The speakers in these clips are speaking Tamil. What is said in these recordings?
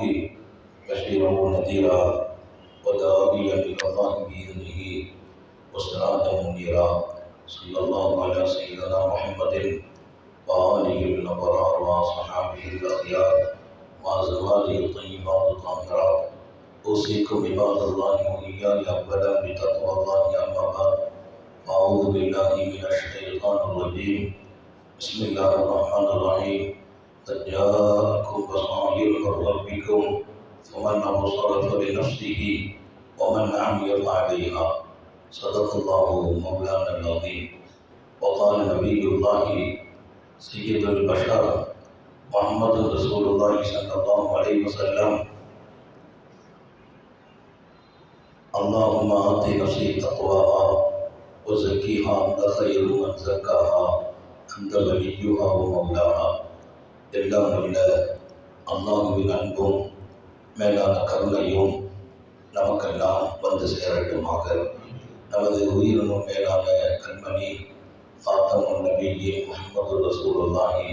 بالحق بشيرا ونذيرا وداعيا الى الله باذنه وسراجا منيرا صلى الله على سيدنا محمد وآله الأبرار وصحابه الأخيار وأزواجه الطيبات الطاهرات أوصيكم عباد الله وإياي أولا بتقوى الله أما بعد. أعوذ بالله من الشيطان الرجيم بسم الله الرحمن الرحيم قد جاءكم بصائر من ربكم فمن أبصر فلنفسه ومن عمي فعليها صدق الله مولانا العظيم وقال نبي الله سيد البشر محمد رسول الله صلى الله عليه وسلم اللهم آت نفسي تقواها وزكيها أنت خير من زكاها أنت وليها ومولاها எல்லாம் நல்ல அம்மாவின் அன்பும் மேலான கருணையும் நமக்கெல்லாம் வந்து சேரட்டுமாக. நமது உயிரினும் மேலான கண்மணி ஆத்தமும் நபியின் முகமது ரசூலுல்லாஹி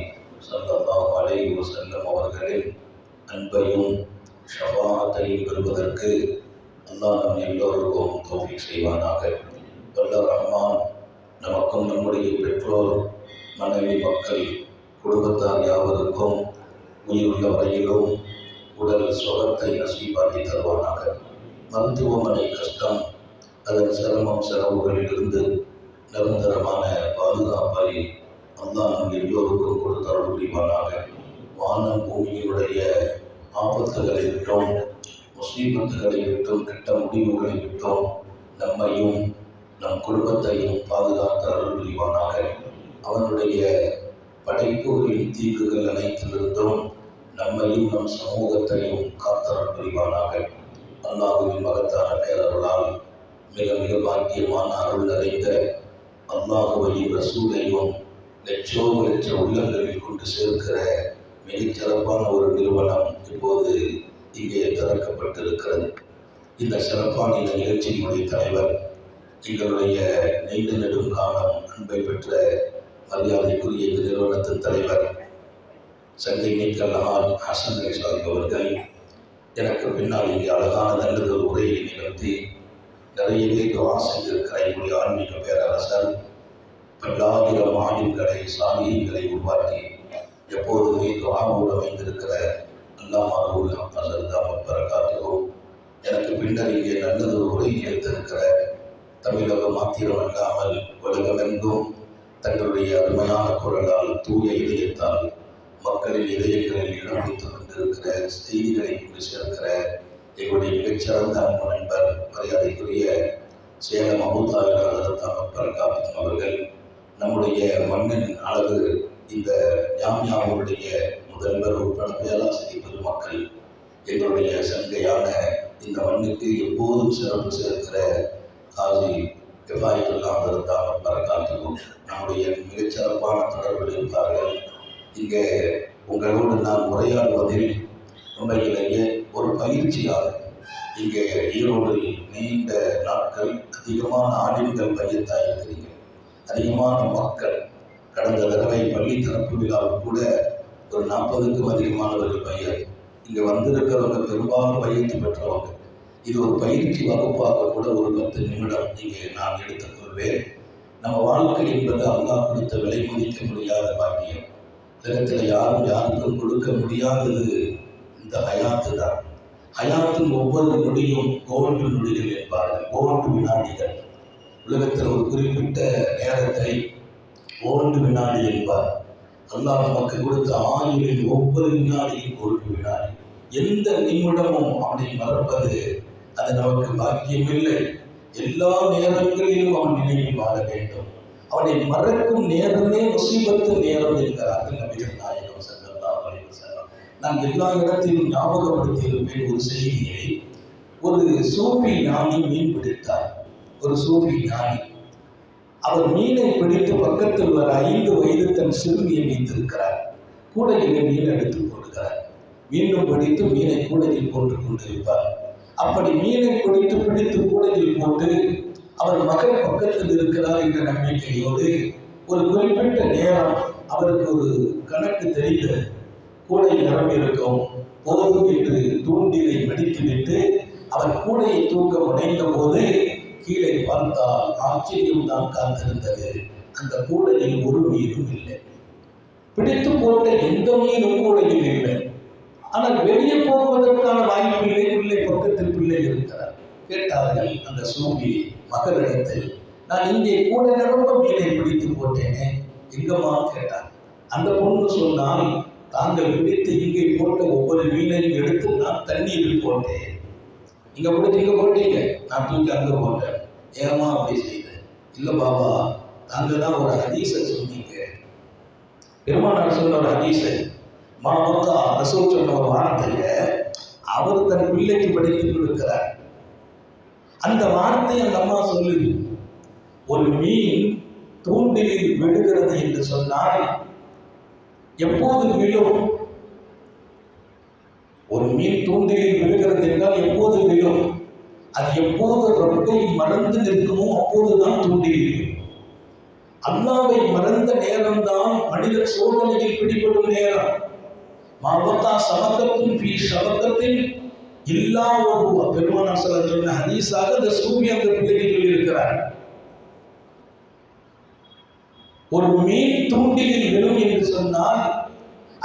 ஸல்லல்லாஹு அலை வஸல்லம் அவர்களின் அன்பையும் ஷஃபாத்தையும் பெறுவதற்கு அல்லாஹ் நம் எல்லோருக்கும் தௌஃபீக் செய்வானாக. வல்ல ரஹ்மான் நமக்கும் நம்முடைய பெற்றோர் மனைவி மக்கள் குடும்பத்தார் யாவருக்கும் உயிருள்ள வரையிலும் உடல் சுகத்தை நசீபாக்கி தருவானாக. மருத்துவமனை கஷ்டம் அதன் சிரமம் செலவுகளிலிருந்து நிரந்தரமான பாதுகாப்பை அல்லாஹ் நம் எல்லோருக்கும் கொடுத்தருள் புரிவானாக. வானம் பூமியினுடைய ஆபத்துகளை விட்டோம் முஸ்லீமத்துகளை விட்டும் கிட்ட முடிவுகளை விட்டோம் நம்மையும் நம் குடும்பத்தையும் பாதுகாத்து அருள் புரிவானாக. அவனுடைய படைப்புகளின் தீங்குகள் அனைத்திலிருந்தும் நம்மையும் நம் சமூகத்தையும் காத்தரம் புரிவானாக. அல்லாஹுவின் மகத்தான பேரர்களால் மிக மிக பாக்கியமான அருள் நிறைந்த அல்லாஹுவையும் ரசூலையும் லட்சோ லட்ச உள்ளங்களில் கொண்டு சேர்க்கிற மிகச் சிறப்பான ஒரு நிறுவனம் இப்போது இங்கே திறக்கப்பட்டிருக்கிறது. இந்த சிறப்பான இந்த நிகழ்ச்சியினுடைய தலைவர் எங்களுடைய நீண்ட நெடும் காலம் அன்பை பெற்ற மரியாதைக்குரிய இந்த நிறுவனத்தின் தலைவர் சங்கை மீட்கல் ஆர் ஹசன் அலி சாஹிப் அவர்கள் எனக்கு பின்னால் இங்கே அழகான நல்லது உரையை நிகழ்த்தி நிறைய துவா செஞ்சிருக்கிற என்னுடைய ஆன்மீக பேரரசர் பல்லாயிரம் மாநிலங்களை சாமியங்களை உருவாக்கி எப்போதுமே துவாவோடு அமைந்திருக்கிற அல்லாமல் அசர்தாமத் பரகாத்துக்கும் எனக்கு பின்னர் இங்கே நல்லது உரை நிகழ்த்திருக்கிற தமிழகம் மாத்திரம் அல்லாமல் உலகமெங்கும் தங்களுடைய அருமையான குரலால் தூய இதயத்தால் மக்களின் இதயங்களில் இடம் பிடித்துக் கொண்டிருக்கிற செய்திகளை கொண்டு சேர்க்கிற எங்களுடைய மிகச்சிறந்த அன்பு நண்பர் மரியாதைக்குரிய சேலம் அபுதாவில் அதரத்தாமத் அவர்கள் நம்முடைய மண்ணின் அளவு இந்த ஞாமியாவுடைய முதல்வர் உட்பட பேராசிரி பெருமக்கள் எங்களுடைய சங்கையான இந்த மண்ணுக்கு எப்போதும் சிறப்பு சேர்க்கிற காசி கிஃபாயத்துல்லா இருந்தாலும் பரகாத்துக்கும் நம்முடைய மிகச்சிறப்பான தொடர்பில் இருப்பார்கள். இங்கே உங்களோடு நான் உரையாடுவதில் உண்மையிலேயே ஒரு பயிற்சியாளர் இங்கே ஈரோடில் நீண்ட நாட்கள் அதிகமான ஆடின்கள் பையத்தா இருக்கிறீங்க அதிகமான மக்கள் கடந்த தடவை பள்ளி திறப்பு விழாவில் கூட ஒரு நாற்பதுக்கும் அதிகமானவர்கள் பயிர் இங்கே வந்திருக்கிறவங்க பெரும்பாலும் பயிற்சி பெற்றவங்க. இது ஒரு பயிற்சி வகுப்பாக கூட ஒரு பத்து நிமிடம் நீங்கள் நான் எடுத்துக்கொள்வேன். நம்ம வாழ்க்கை என்பது அல்லா கொடுத்த விலை மதிக்க முடியாத பாக்கியம். உலகத்தில் யாரும் யாருக்கும் கொடுக்க முடியாதது இந்த ஹயாத்து தான். ஹயாத்தின் ஒவ்வொரு நொடியும் கோல்டு நொடிகள் என்பார்கள் கோல்டு வினாடிகள். உலகத்தில் ஒரு குறிப்பிட்ட நேரத்தை கோல்டு வினாடி என்பார் அல்லாஹ் நமக்கு கொடுத்த ஆயுளின் ஒவ்வொரு வினாடியும் கோல்டு வினாடி. எந்த நிமிடமும் அவனை மறப்பது அது நமக்கு பாக்கியமில்லை. எல்லா நேரங்களிலும் அவன் நினைவில் வாழ வேண்டும். அவனை மறக்கும் நேரமே முசீபத்து நேரம் என்கிறார்கள் நபிகள் நாயகம் ஸல்லல்லாஹு அலைஹி வஸல்லம். நான் எல்லா இடத்திலும் ஞாபகப்படுத்தி இருப்பேன் ஒரு செய்தியை. ஒரு சூஃபி ஞானி மீன் பிடித்தார். ஒரு சூஃபி ஞானி. அவர் மீனை பிடித்து பக்கத்தில் ஒரு ஐந்து வயது தன் சிறுமியை வைத்திருக்கிறார். கூடையிலே மீன் எடுத்து போடுகிறார் மீண்டும் பிடித்து மீனை கூடையில் போட்டுக் கொண்டிருப்பார். அப்படி மீனை பிடித்து பிடித்து கூடையில் போட்டு அவர் மகன் பக்கத்தில் இருக்கிறார் என்ற நம்பிக்கையோடு ஒரு குறிப்பிட்ட நேரம் அவருக்கு ஒரு கணக்கு தெரிந்த கூடை நிரம்பியிருக்கும். போதும் என்று தூண்டிலை மடித்துவிட்டு அவர் கூடையை தூக்க முனைந்த போது கீழே பார்த்தால் ஆச்சரியம் தான் காத்திருந்தது. அந்த கூடையில் ஒரு மீனும் இல்லை. பிடித்து போட்ட எந்த மீனும் கூடையில் இல்லை. ஆனால் வெளியே போவதற்கான வாய்ப்பில்லை பிள்ளை பக்கத்தில் பிள்ளை இருக்கிறார். கேட்டார்கள் அந்த சூபி மகளிடத்தில் நான் இங்கே கூட நிரம்ப மீனை பிடித்து போட்டேனே எங்கம்மா? கேட்டார். அந்த பொண்ணு சொன்னால் தாங்கள் பிடித்து இங்கே போட்ட ஒவ்வொரு மீனையும் எடுத்து நான் தண்ணீரில் போட்டேன். இங்க பிடிச்சி இங்க போட்டீங்க? நான் தூக்கி அங்க போட்டேன். ஏமா அப்படி செய்தேன் இல்லை பாபா தாங்க தான் ஒரு ஹதீஸை சொன்னீங்க பெருமானார் சொன்ன ஒரு ஹதீஸை மனமொத்தா ரசூல் சொன்ன ஒரு வார்த்தையை அவர் தன் பிள்ளைக்கு படித்து கொடுக்கிறார். அந்த வார்த்தையை அந்த அம்மா சொல்லுது ஒரு மீன் தூண்டிலில் விழுகிறது என்று சொன்னால் எப்போது விழும்? ஒரு மீன் தூண்டிலில் விழுகிறது என்றால் எப்போது விழும்? அது எப்போது ரப்பை மறந்து நிற்குமோ அப்போதுதான் தூண்டிலில் அல்லாவை மறந்த நேரம்தான் மனித சோதனையில் பிடிபடும் நேரம். மாவத்தா சமக்கத்தின் பி சமக்கத்தின் எல்லா ஒரு பெருமானார் சொல்ல சொன்ன ஹதீஸாக இந்த சூபி அந்த பிள்ளைக்கு சொல்லியிருக்கிறார். ஒரு மீன் தூண்டிலில் விழும் என்று சொன்னால்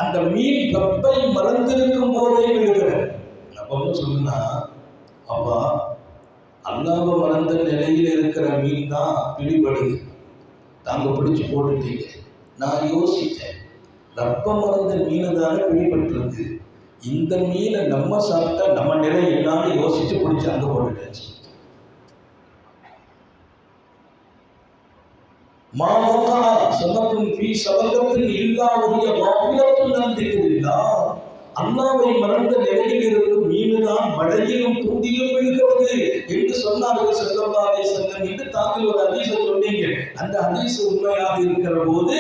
அந்த மீன் வெப்பை மறந்திருக்கும் போதே விழுகிறது. நம்ம சொன்னா அப்பா அல்லாம மறந்த நிலையில் இருக்கிற மீன் தான் பிடிபடுது. தாங்க பிடிச்சு போட்டுட்டீங்க. நான் யோசித்தேன். ரப்ப மறந்த மீனை தானே பிடிபட்டிருக்கு. இந்த மீனை நம்ம சாப்பிட்டா நம்ம நிலை என்னான்னு யோசிச்சு பிடிச்சி அங்கே போட்டுட்டாச்சு. மாமோகா சமத்தும் பி சபகத்தில் இல்லா உரிய வப்பியத்தும் நந்திக்கிறீர்களா அல்லாவை மறந்த நிலையில் இருக்கும் மீனுதான் மழையிலும் தூண்டிலும் விழுகிறது என்று சொன்னார்கள் செல்லல்லாதே செல்லம் என்று தாங்கள் ஒரு ஹதீஸ சொன்னீங்க. அந்த ஹதீஸ் உண்மையாக இருக்கிற போது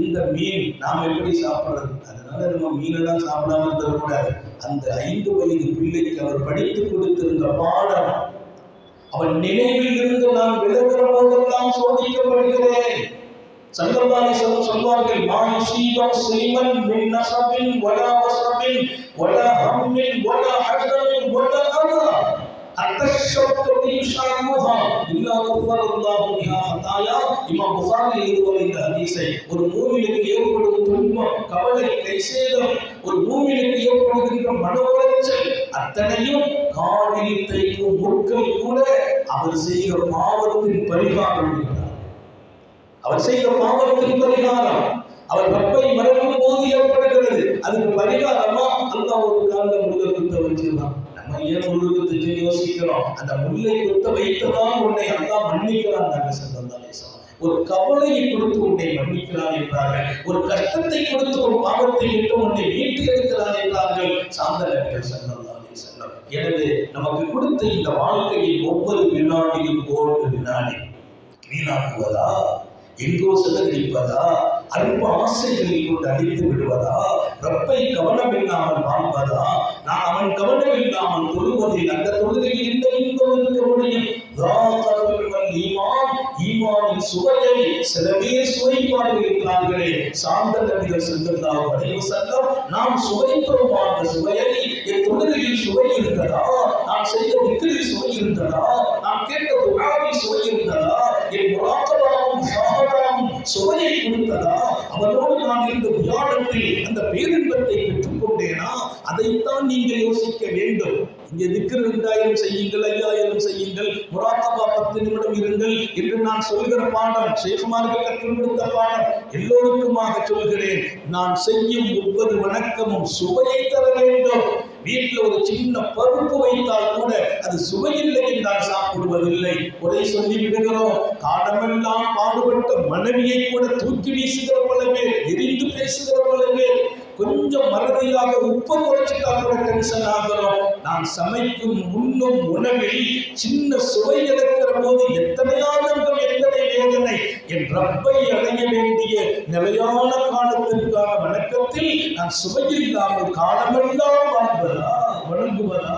இந்த மீன் நாம் எப்படி சாப்பிடுறது? அதனால நம்ம மீனெல்லாம் சாப்பிடாம இருக்கக்கூடாது அந்த ஐந்து வயது பிள்ளைக்கு அவர் படித்து கொடுத்திருந்த பாடம் அவன் நினைவில் இருந்து நான் விலகிற போதெல்லாம் சோதிக்கப்படுகிறேன். சங்கர்வாணி சொல்வார்கள் மான் சீவம் சீமன் மின் நசபின் வலா வசபின் வலா ஹம்மின் வலா ஹஜரின் வலா அதா அத்தஷத்து ஈஷாமுஹா இல்லா கஃபரல்லாஹு பிஹா ஹதாயா. இமாம் புகாரி எழுதுவார் இந்த ஹதீஸை ஒரு மூமினுக்கு ஏற்படும் துன்பம் கவலை கைசேதம் ஒரு மூமினுக்கு ஏற்படுகின்ற மன உளைச்சல் அத்தனையும் காலில் தைக்கும் முட்கள் கூட அவர் செய்கிற பாவத்தின் பரிகாரம். அவர் செய்த பாவத்தின் பரிகாரம். அவர் ரப்பை மறக்கும் போது ஏற்படுகிறது. அதுக்கு பரிகாரமா அந்த ஒரு கால முள்ள குத்த வச்சிருந்தான். நம்ம ஏன் முள்ளு குத்துச்சு யோசிக்கிறோம்? அந்த முல்லை குத்த வைத்ததான் உன்னை அல்லா மன்னிக்கிறான் நாங்க சந்தந்தாலே ஒரு கவலையை கொடுத்து உன்னை மன்னிக்கிறான் என்றார்கள் ஒரு கஷ்டத்தை கொடுத்து ஒரு பாவத்தை விட்டு உன்னை மீட்டு எடுக்கிறான் என்றார்கள் சாந்த நபிகள் சந்தந்தாலே செல்லம் எனவே நமக்கு கொடுத்த இந்த வாழ்க்கையில் ஒவ்வொரு வினாடியும் ஒவ்வொரு வினாடி வீணாக்குவதா? எங்கோ நிற்பதா? அன்பு ஆசைகளில் கொண்டு அடித்து விடுவதா? ரப்பை கவனம் இல்லாமல் வாழ்வதா நான் அவன் கவனம் இல்லாமல் தொழுவதில் அந்த தொழுகையில் இந்த இன்பம் இருக்க முடியும். ஈமான் ஈமானின் சுவையை சில பேர் சுவைப்பார்கள் இருக்கிறார்களே சாந்த நபிகள் சென்றதாக வரைவு செல்லம். நாம் சுவைக்கிறோம் அந்த சுவையை என் தொழுகையில் சுவை இருந்ததா? நான் செய்த விக்கிரில் சுவை இருந்ததா? நான் கேட்ட துகாவில் சுவை இருந்ததா? என் முராக்கபாவும் ஷாகராவும் சுவையை கொடுத்ததா? அவரோடு நான் இருந்த வியாழத்தில் அந்த பேரின்பத்தை பெற்றுக் கொண்டேனா அதைத்தான் நீங்கள் யோசிக்க வேண்டும். இங்கே நிற்கிற ரெண்டாயிரம் செய்யுங்கள் ஐயாயிரம் செய்யுங்கள். முராத்தபா பத்து நிமிடம் இருங்கள் என்று நான் சொல்கிற பாடம் சேஷமார்கள் கற்றுக் கொடுத்த பாடம் எல்லோருக்குமாக சொல்கிறேன். நான் செய்யும் ஒவ்வொரு வணக்கமும் சுவையை தர வேண்டும். வீட்டில் ஒரு சின்ன பருப்பு வைத்தால் கூட அது சுவையில்லை என்றால் சாப்பிடுவதில்லை. குறை சொல்லி விடுகிறோம் காலமெல்லாம் பாடுபட்ட மனைவியை கூட தூக்கி வீசுகிற பல பேர் எரிந்து பேசுகிற பல பேர். கொஞ்சம் மறதியாக உப்பு குறைச்சிட்டா கூட டென்ஷன் ஆகிறோம் நான் சமைக்கும் உண்ணும் உணவில் சின்ன சுவை இழக்கிற போது எத்தனை ஆனந்தம் எத்தனை வேதனை என் ரப்பை அடைய வேண்டிய நிலையான காலத்திற்கான வணக்கத்தில் நான் சுவையில்லாமல் காலமெல்லாம் வாழ்வதா வணங்குவதா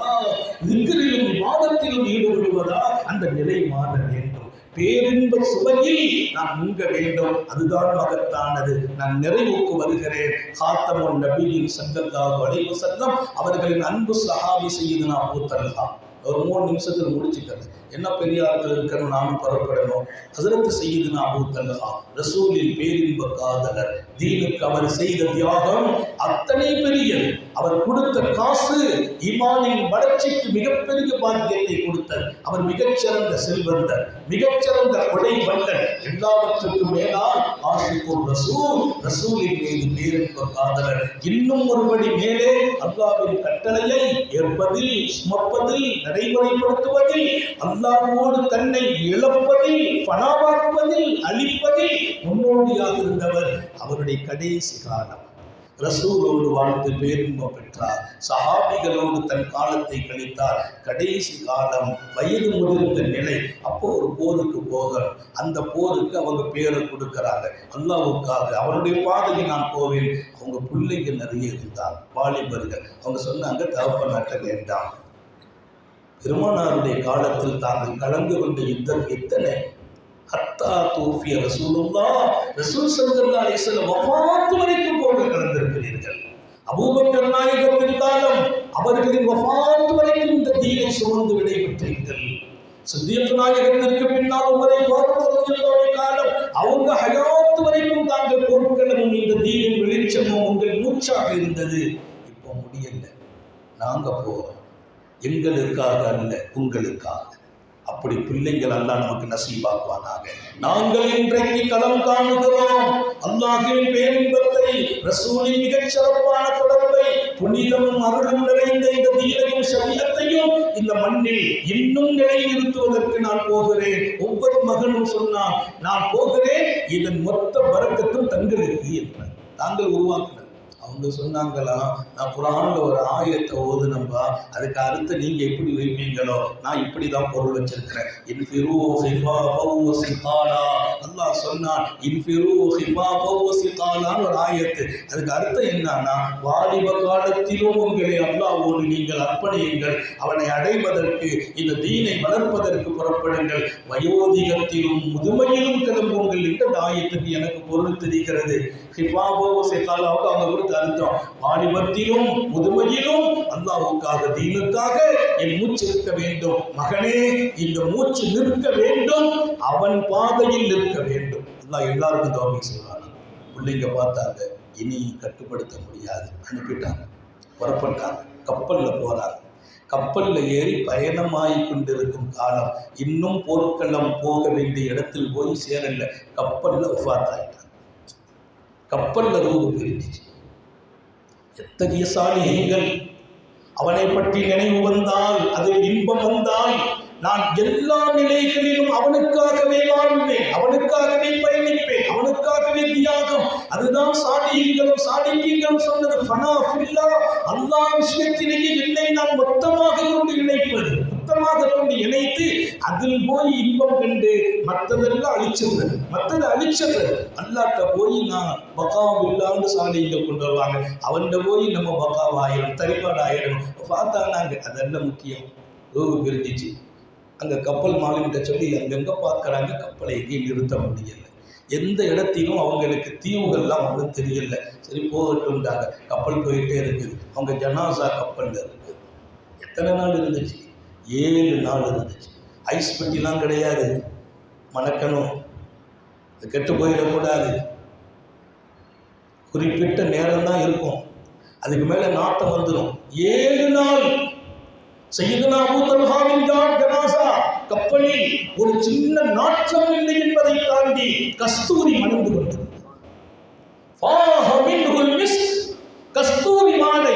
விக்கிரிலும் விவாதத்திலும் ஈடுபடுவதா அந்த நிலை மாற வேண்டும் பேரின்ப சுவையில் நான் உங்க வேண்டும். அதுதான் மகத்தானது. நான் நிறைவுக்கு வருகிறேன். காத்தமுன் நபியின் சங்கத்தாக அடைவு சங்கம் அவர்களின் அன்பு சஹாபி நான் பூத்தல்லா ஒரு மூணு நிமிஷத்தில் முடிச்சுக்கிறது என்ன பெரியார்கள் இருக்கணும்? நானும் புறப்படணும். ஹசரத்து செய்யுதுனா அபூத்தல்லா ரசூலின் பேரின்ப காதலர். தீனுக்கு அவர் செய்த தியாகம் அத்தனை பெரியது அவர் கொடுத்த காசு இமானின் வளர்ச்சிக்கு மிகப்பெரிய பாக்கியத்தை கொடுத்தார் அவர் மிகச்சிறந்த செல்வந்தர். மிகச்சிறந்த கொடை வல்லன் எல்லாவற்றுக்கும் மேலால் ஆசிரியர் ரசூல் ரசூலின் மீது பேரின்ப காதலர் இன்னும் ஒருபடி மேலே அல்லாவின் கட்டளையை ஏற்பதில் சுமப்பதில் நடைமுறைப்படுத்துவதில் அல்லாவோடு தன்னை இழப்பதில் பணமாக்குவதில் அழிப்பதில் முன்னோடியாக இருந்தவர் அவருடைய கடைசி காலம். ரசூலோடு வாழ்ந்து பேரின்பம் பெற்றார். சஹாபிகளோடு தன் காலத்தை கழித்தார். கடைசி காலம் வயது முதிர்ந்த நிலை. அப்போ ஒரு போருக்கு போகணும். அந்த போருக்கு அவங்க பேரை கொடுக்குறாங்க. அல்லாவுக்காக அவருடைய பாதையை நான் போவேன். அவங்க பிள்ளைங்க நிறைய இருந்தாங்க. வாலிபர்கள். அவங்க சொன்னாங்க தகப்ப நட்ட வேண்டாம். பெருமானாருடைய காலத்தில் தாங்கள் கலந்து கொண்ட யுத்தம் எத்தனை? ஹத்தா தூஃபிய ரசூலுல்லா ரசூல் ஸல்லல்லாஹு அலைஹி வஃபாத்து வரைக்கும் போக கலந்திருக்கிறீர்கள் அபூபக்கர் நாயகம் இருந்தாலும் அவர்களின் வஃபாத்து வரைக்கும் இந்த தீனை சுமந்து விடைபெற்றீர்கள். சித்தியத்து நாயகத்திற்கு பின்னால் உங்களை காலம் அவங்க ஹயாத்து வரைக்கும் தாங்கள் பொருட்களும் இந்த தீனின் வெளிச்சமும் உங்கள் மூச்சாக இருந்தது. இப்போ முடியல. நாங்க போறோம். எங்களுக்காக அல்ல உங்களுக்காக. அப்படி பிள்ளைகள் அல்லாஹ் நமக்கு நசீபாக்குவானாக. நாங்கள் இன்றைக்கு களம் காணுகிறோம். அல்லாஹ்வின் பேரின்பத்தை ரசூலின் மிகச் சிறப்பான தொடர்பை புனிதமும் அருளும் நிறைந்த இந்த தீனையும் சரீரத்தையும் இந்த மண்ணில் இன்னும் நிலைநிறுத்துவதற்கு நான் போகிறேன். ஒவ்வொரு மகனும் சொன்னான் நான் போகிறேன் இதன் மொத்த வரக்கத்தும் தங்களுக்கு என்றார் நாங்கள் உருவாக்கினது அவங்க சொன்னாங்களா? நான் குரான்ல ஒரு ஆயத்தை ஓதுனம்பா அதுக்கு அர்த்தம் நீங்கள் எப்படி வைப்பீங்களோ நான் இப்படி தான் பொருள் வச்சிருக்கிறேன். இன்ஃபிரூ ஹிஃபா சிகாலா அல்லாஹ் சொன்னான் இன்ஃபிரு ஹிஃபா சிகாலான்னு ஒரு ஆயத்து. அதுக்கு அர்த்தம் என்னன்னா வாலிப காலத்திலும் உங்களை அல்லாஹ்வோடு நீங்கள் அர்ப்பணியுங்கள். அவனை அடைவதற்கு இந்த தீனை வளர்ப்பதற்கு புறப்படுங்கள். வயோதிகத்திலும் முதுமையிலும் கிளம்புங்கள் என்ற ஆயத்துக்கு எனக்கு பொருள் தெரிகிறது. ஹிஃபாபோ சிகாலாவுக்கு அவங்க கொடுத்த அர்த்தம் வாலிபத்திலும் முதுமையிலும் அல்லாவுக்காக தீனுக்காக என் மூச்சு இருக்க வேண்டும். மகனே இந்த மூச்சு நிற்க வேண்டும். அவன் பாதையில் நிற்க வேண்டும். எல்லாம் எல்லாருக்கும் தோல்வி செய்வாங்க பிள்ளைங்க பார்த்தாங்க இனி கட்டுப்படுத்த முடியாது. அனுப்பிட்டாங்க. புறப்பட்டாங்க. கப்பல்ல போறாங்க. கப்பல்ல ஏறி பயணமாகி கொண்டிருக்கும் காலம் இன்னும் போர்க்களம் போக வேண்டிய இடத்தில் போய் சேரல. கப்பல்ல உஃபாத் கப்பலில் கப்பல்ல ரூபு பிரிஞ்சிச்சு. எத்தகைய சாலிகள் அவனை பற்றி நினைவு வந்தால் அதில் இன்பம் வந்தால் நான் எல்லா நிலைகளிலும் அவனுக்காகவே வாழ்வேன் அவனுக்காகவே பயணிப்பேன் அவனுக்காகவே தியாகம். அதுதான் சாதிகளும் சாடியங்களும் சொன்னது ஃபனா ஃபில்லா அல்லாஹ் விஷயத்திலேயே என்னை நான் மொத்தமாக கொண்டு இணைப்பது. மொத்தமாக கொண்டு இணைத்து அதில் போய் இன்பம் கண்டு மற்றதெல்லாம் அழிச்சிடுறது மற்றதை அழிச்சிடுறது அல்லாட்ட போய் நான் பக்காவில்லான்னு சாலிகள் கொண்டு வருவாங்க. அவன்கிட்ட போய் நம்ம பக்காவாயிடும் தரிப்பாடு ஆயிடும் பார்த்தாங்க அதெல்லாம் முக்கியம். ரோகு பிரிஞ்சிச்சு. அங்கே கப்பல் மாலுமிட்ட சொல்லி அங்கங்கே பார்க்குறாங்க? கப்பலை எங்கேயும் நிறுத்த முடியல. எந்த இடத்திலும் அவங்களுக்கு தீவுகள்லாம் அவங்களுக்கு தெரியல. சரி போகட்டும்டாங்க கப்பல் போயிட்டே இருக்குது. அவங்க ஜனாசா கப்பலில் இருக்குது எத்தனை நாள் இருந்துச்சு? ஏழு நாள் இருந்துச்சு. ஐஸ் பெட்டிலாம் கிடையாது. மணக்கணும். அது கெட்டு போயிடக்கூடாது. குறிப்பிட்ட நேரம் தான் இருக்கும். அதுக்கு மேலே நாட்டம் வந்துடும் ஏழு நாள். செய்யுதுனா அபூதல்ஹாவின் ஜான் ஜனாசா? கப்பலில் ஒரு சின்ன நாற்றம் இல்லை என்பதை தாண்டி கஸ்தூரி மணந்து கொண்டது கஸ்தூரி மாலை.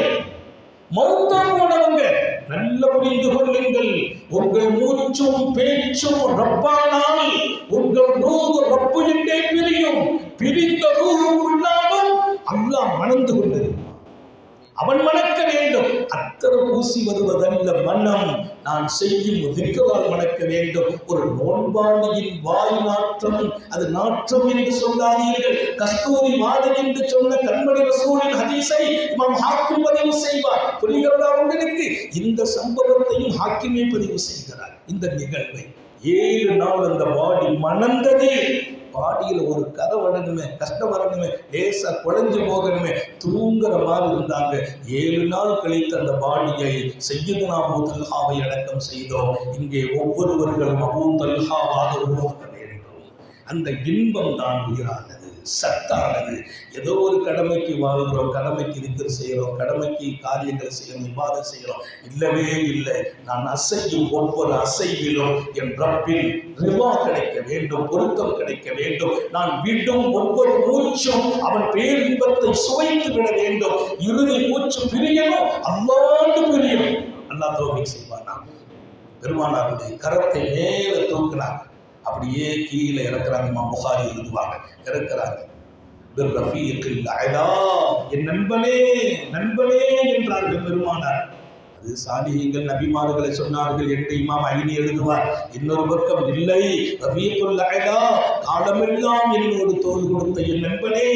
மௌத்தம் போனவங்க. நல்ல புரிந்து கொள்ளுங்கள். உங்கள் மூச்சும் பேச்சும் ரப்பானால் உங்கள் ரூபு ரப்பு என்றே பிரியும்? பிரிந்த ரூபு உள்ளாலும் அல்லாஹ் மணந்து கொண்டிருப்பான் அவன் மணக்க வேண்டும். அத்தனை பூசி வருவதல்ல மனம். நான் செய்யும் திக்கவால் மணக்க வேண்டும். ஒரு நோன்பாண்டியின் வாய் நாற்றம். அது நாற்றம் என்று சொல்லாதீர்கள். கஸ்தூரி வாடை என்று சொன்ன கண்மணி ரசூலின் ஹதீஸை இமாம் ஹாக்கிம் பதிவு செய்வார். புரிகிறதா உங்களுக்கு? இந்த சம்பவத்தையும் ஹாக்கிமே பதிவு செய்கிறார். இந்த நிகழ்வை ஏழு நாள் அந்த பாடி மணந்தது. பாடியில் ஒரு கதை வரணுமே கஷ்டம் வரணுமே லேசா குழஞ்சு போகணுமே தூங்குற மாதிரி இருந்தாங்க. ஏழு நாள் கழித்து அந்த பாடியை செய்யுதுனா அபூ தல்ஹாவை அடக்கம் செய்தோம். இங்கே ஒவ்வொருவர்களும் அபூ தல்ஹாவாக உருவாக்க வேண்டும் அந்த இன்பம் தான் உயிரானது. சத்தானது ஏதோ ஒரு கடமைக்கு வாழ்கிறோம் கடமைக்கு இருக்கிற செய்கிறோம் கடமைக்கு காரியங்கள் செய்கிறோம் விவாதம் செய்கிறோம். இல்லவே இல்லை. நான் அசையும் ஒவ்வொரு அசைவிலும் என் ரப்பில் ரிவா கிடைக்க வேண்டும் பொருத்தம் கிடைக்க வேண்டும். நான் விடும் ஒவ்வொரு மூச்சும் அவன் பேரின்பத்தை சுவைத்து விட வேண்டும். இறுதி மூச்சு பிரியணும். அல்லாண்டு பிரியும். அல்லா தோகை செய்வானா? பெருமானாருடைய கரத்தை மேல தூக்குனாங்க. அப்படியே கீழே இறக்குறாங்க. புகாரி எழுதுவாங்க. இறக்குறாங்க. பிர் என் நண்பனே நண்பனே என்றார்கள் பெருமானார். அது சாலிஹீங்கள் நபிமார்களை சொன்னார்கள் என்று இமாம் ஐனி எழுதுவார் இன்னொரு பக்கம் இல்லை ரஃபீக்குல் காலமெல்லாம் என்னோடு தோல் கொடுத்த என் நண்பனே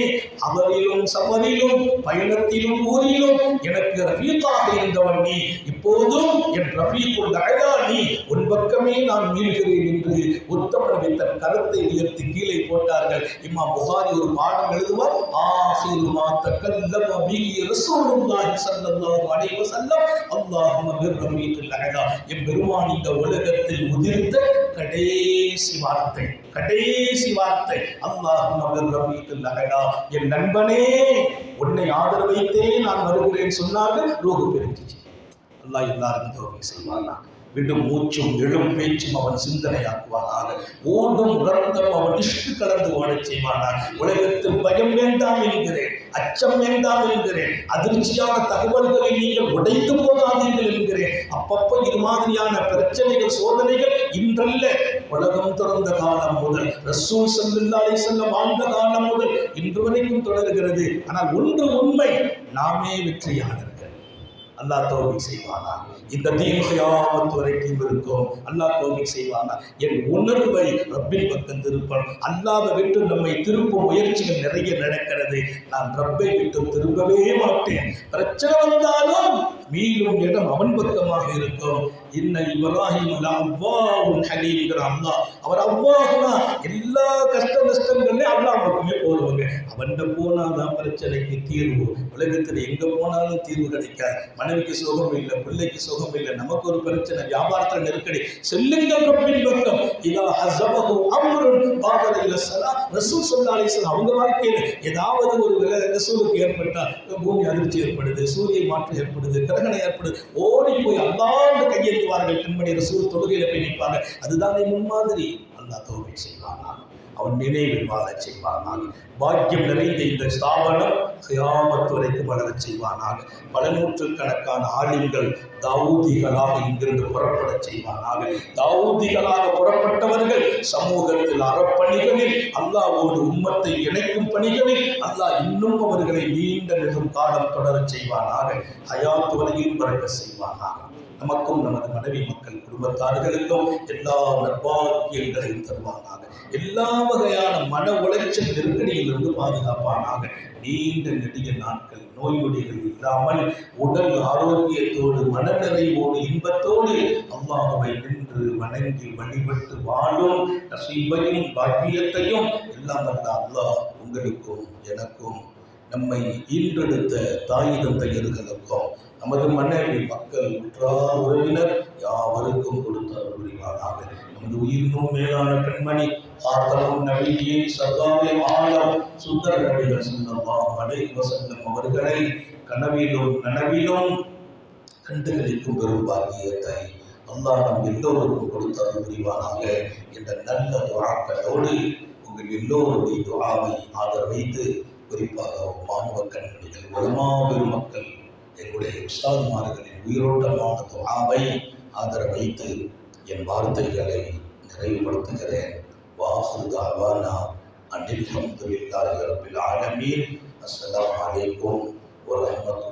அவரிலும் சபரிலும் பயணத்திலும் ஊரிலும் எனக்கு ரஃபீக்காக இருந்தவன் நீ. இப்போதும் என் ரஃபீக்குல் அலா நீ. உன் பக்கமே நான் மீள்கிறேன் என்று உத்தம நபி தன் கரத்தை உயர்த்தி கீழே போட்டார்கள். இம்மா புகாரி ஒரு பாடம் எழுதுவார் ஆஹிரு மா தக்கல்லம பிஹி ரசூலுல்லாஹி ஸல்லல்லாஹு அலைஹி வஸல்லம் அல்லாஹ் பிர் ரஃபீக்குல் என் இந்த உலகத்தில் உதிர்ந்த கடைசி வார்த்தை கடைசி வார்த்தை அல்லாஹும் என் நண்பனே உன்னை ஆதரவைத்தே நான் வருகிறேன் சொன்னார்கள் ரோகு பெருக்கிச்சு அல்லாஹ் எல்லாருக்கும் தோல்வி செய்வானா விடும் மூச்சும் எழும் பேச்சும் அவன் சிந்தனையாக்குவானாக. ஓடும் உலர்ந்தும் அவன் இஷ்டு கலந்து ஓடச் செய்வானாக. உலகத்தில் பயம் வேண்டாம் என்கிறேன் அச்சம் வேண்டாம் என்கிறேன் அதிர்ச்சியான தகவல்களை நீங்கள் உடைத்து போகாதீர்கள் என்கிறேன். அப்பப்போ இது மாதிரியான பிரச்சனைகள் சோதனைகள் இன்றல்ல. உலகம் திறந்த காலம் முதல் ரசூல் சல்லுல்லாஹி செல்ல வாழ்ந்த காலம் முதல் இன்று வரைக்கும் தொடர்கிறது. ஆனால் ஒன்று உண்மை நாமே வெற்றியானது அல்லா தோபிக் செய்வானா? இந்த தீன் வரைக்கும் இருக்கும். அல்லா தோபிக் செய்வானா? என் உணர்வை ரப்பின் பக்கம் திருப்பன் அல்லாத விட்டு நம்மை திருப்பும் முயற்சிகள் நிறைய நடக்கிறது. நான் ரப்பை விட்டு திரும்பவே மாட்டேன். பிரச்சனை வந்தாலும் மீளும் இடம் அவன் பக்கமாக இருக்கும். இன்ன இப்ராஹிம் அவ்வாவுன் ஹலீம்ங்கிற அம்மா அவர் அவ்வாகுனா எல்லா கஷ்ட நஷ்டங்கள்லையும் அவ்வளோ பக்கமே போடுவாங்க. அவன்கிட்ட போனாதான் பிரச்சனைக்கு தீர்வு. உலகத்தில் எங்கே போனாலும் தீர்வு கிடைக்காது. மனைவிக்கு சுகம் இல்லை பிள்ளைக்கு சுகம் இல்லை நமக்கு ஒரு பிரச்சனை வியாபாரத்தில் நெருக்கடி. செல்லுங்கள் ரப்பின் பக்கம். இதா ஹசபகு அம்ருன் பாதர இலசலா ரசூல் ஸல்லல்லாஹு அலைஹி அவங்க வாழ்க்கையில் ஏதாவது ஒரு விலை ரசூலுக்கு ஏற்பட்டால் பூமி அதிர்ச்சி ஏற்படுது சூரிய மாற்றம் ஏற்படுது கிரகணம் ஏற்படுது ஓடி போய் அல்லாண்டு கையெழுத்துவார்கள் கண்மணி ரசூல் தொழுகையில போய் நிற்பாங்க. அதுதானே முன்மாதிரி. அல்லா தோல்வி செய்வானா? அவன் நினைவில் வாழச் செய்வானாக. பாக்கியம் நிறைந்த இந்த ஸ்தாபனம் கியாமத் வரைக்கும் வளரச் செய்வானாக. பல நூற்றுக்கணக்கான ஆலிம்கள் தாவூதிகளாக இங்கிருந்து புறப்படச் செய்வானாக. தாவூதிகளாக புறப்பட்டவர்கள் சமூகத்தில் அறப்பணிகளில் அல்லாவோடு உம்மத்தை இணைக்கும் பணிகளில் அல்லாஹ் இன்னும் அவர்களை நீண்ட நெடும் காலம் தொடரச் செய்வானாக. ஹயாத்து வரையில் பறக்க செய்வானாக. நமக்கும் நமது மனைவி மக்கள் குடும்பத்தார்களுக்கும் எல்லா நற்பாக்கியங்களையும் தருவானாக. எல்லா வகையான மன உளைச்சல் நெருக்கடியிலிருந்து பாதுகாப்பானாக. நீண்ட நெடிய நாட்கள் நோய் நொடிகள் இல்லாமல் உடல் ஆரோக்கியத்தோடு மனநிறைவோடு இன்பத்தோடு அல்லாஹுவை நின்று வணங்கி வழிபட்டு வாழும் நசீபையும் பாக்கியத்தையும் எல்லாம் வல்ல அல்லாஹ் உங்களுக்கும் எனக்கும் நம்மை ஈன்றெடுத்த தாய் தந்தையர்களுக்கும் நமது மனைவி மக்கள் உற்றார் உறவினர் யாவருக்கும் கொடுத்தார் புரிவானாக. நமது உயிரினும் மேலான பெண்மணி காத்தலும் நபியே சர்வாவே ஆலம் சுந்தர நபிகள் சொல்லலாம் மடை வசந்தம் அவர்களை கனவிலும் நனவிலும் கண்டுகளிக்கும் பெரும் பாக்கியத்தை அல்லாஹ் நம் எல்லோருக்கும் கொடுத்தார் புரிவானாக. என்ற நல்ல துவாக்களோடு உங்கள் எல்லோருடைய துவாவை ஆதரவைத்து குறிப்பாக மாணவ கண்மணிகள் உலமா பெருமக்கள் எங்களுடைய உஸ்தாதுமார்களின் உயிரோட்டமான துவாவை ஆதரவைத்து என் வார்த்தைகளை நிறைவுபடுத்துகிறேன். வாஹு தாவானா அனில் அஹமதுல்லாஹி ரபில் ஆலமீன். அஸ்ஸலாமு அலைக்கும் வரஹ்மத்துல்லாஹி